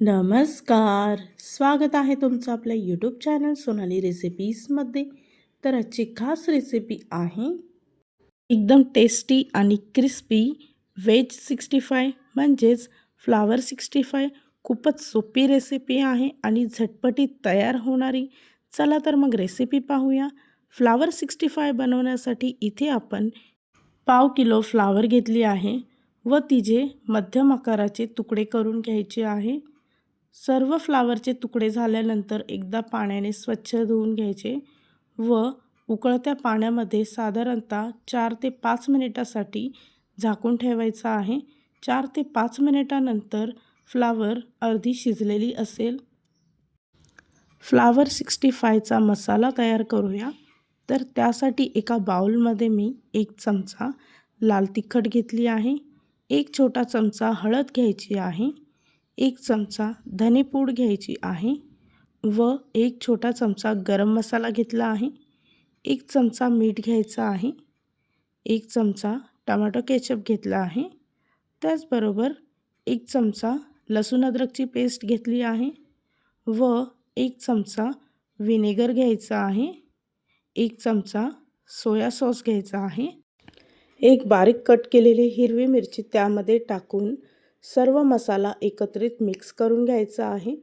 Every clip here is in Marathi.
नमस्कार. स्वागत आहे तुमचं आपल्या यूट्यूब चॅनल सोनाली रेसिपीजमध्ये तर आजची खास रेसिपी आहे एकदम टेस्टी आणि क्रिस्पी व्हेज सिक्स्टी फाय म्हणजेच फ्लावर सिक्स्टी फाय खूपच सोपी रेसिपी आहे आणि झटपटीत तयार होणारी. चला तर मग रेसिपी पाहूया. फ्लावर सिक्स्टी फाय बनवण्यासाठी इथे आपण पाव किलो फ्लावर घेतली आहे व तिचे मध्यम आकाराचे तुकडे करून घ्यायचे आहे. सर्व फ्लावरचे तुकडे झाल्यानंतर एकदा पाण्याने स्वच्छ धुवून घ्यायचे व उकळत्या पाण्यामध्ये साधारणतः चार ते पाच मिनिटासाठी झाकून ठेवायचं आहे. चार ते पाच मिनिटानंतर फ्लावर अर्धी शिजलेली असेल. फ्लावर सिक्स्टी फायचा मसाला तयार करूया. तर त्यासाठी एका बाउलमध्ये मी एक चमचा लाल तिखट घेतली आहे. एक छोटा चमचा हळद घ्यायची आहे. एक चमचा धनेपूड घ्यायची आहे व एक छोटा चमचा गरम मसाला घेतला आहे. एक चमचा मीठ घ्यायचा आहे. एक चमचा टमाटो केचप घेतला आहे. त्याचबरोबर एक चमचा लसूण अद्रकची पेस्ट घेतली आहे व एक चमचा व्हिनेगर घ्यायचा आहे. एक चमचा सोया सॉस घ्यायचा आहे. एक बारीक कट केलेली हिरवी मिरची त्यामध्ये टाकून सर्व मसाला एकत्रित मिक्स करून घ्यायचा आहे.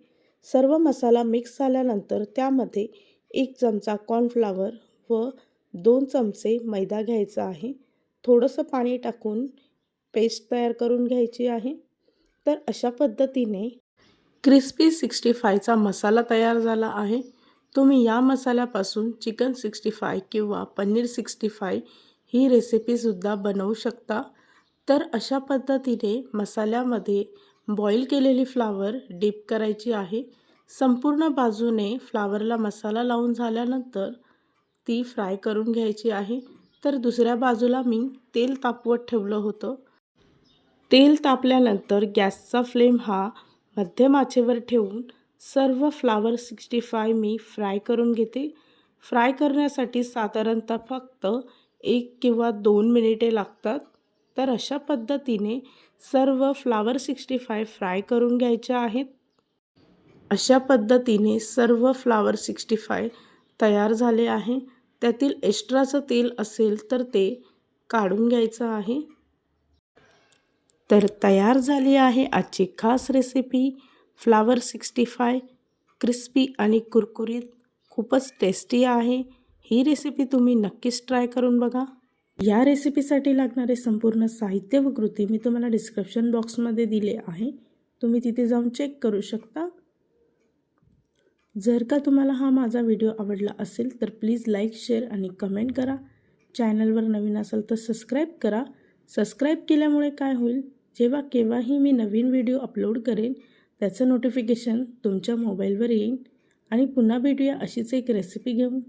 सर्व मसाला मिक्स झाल्यानंतर त्यामध्ये एक चमचा कॉर्नफ्लावर व दोन चमचे मैदा घ्यायचा आहे. थोडंसं पाणी टाकून पेस्ट तयार करून घ्यायची आहे. तर अशा पद्धतीने क्रिस्पी सिक्स्टी फायचा मसाला तयार झाला आहे. तुम्ही या मसाल्यापासून चिकन सिक्स्टी फाय किंवा पनीर सिक्स्टी फाय ही रेसिपीसुद्धा बनवू शकता. तर अशा पद्धतीने मसाल्यामध्ये बॉईल केलेली फ्लावर डीप करायची आहे. संपूर्ण बाजूने फ्लावरला मसाला लावून झाल्यानंतर ती फ्राय करून घ्यायची आहे. तर दुसऱ्या बाजूला मी तेल तापवत ठेवलं होतं. तेल तापल्यानंतर गॅसचा फ्लेम हा मध्यम आचेवर ठेवून सर्व फ्लावर सिक्स्टी फाय मी फ्राय करून घेते. फ्राय करण्यासाठी साधारणतः फक्त एक किंवा दोन मिनिटे लागतात. तर अशा पद्धतीने सर्व फ्लावर सिक्स्टी फाय फ्राय करून घ्यायच्या आहेत. अशा पद्धतीने सर्व फ्लावर सिक्स्टी फाय तयार झाले आहे. त्यातील एक्स्ट्राचं तेल असेल तर ते काढून घ्यायचं आहे. तर तयार झाली आहे आजची खास recipe. Flower sixty five crispy आणि कुरकुरीत खूपच टेस्टी आहे. ही रेसिपी तुम्ही नक्कीच ट्राय करून बघा. या रेसिपीसाठी लागणारे संपूर्ण साहित्य व कृती मी तुम्हाला डिस्क्रिप्शन बॉक्समध्ये दिले आहे. तुम्ही तिथे जाऊन चेक करू शकता. जर का तुम्हाला हा माझा व्हिडिओ आवडला असेल तर प्लीज लाईक शेअर आणि कमेंट करा. चॅनलवर नवीन असेल तर सबस्क्राईब करा. सबस्क्राईब केल्यामुळे काय होईल? जेव्हा केव्हाही मी नवीन व्हिडिओ अपलोड करेन त्याचं नोटिफिकेशन तुमच्या मोबाईलवर येईल आणि पुन्हा भेटूया अशीच एक रेसिपी घेऊन.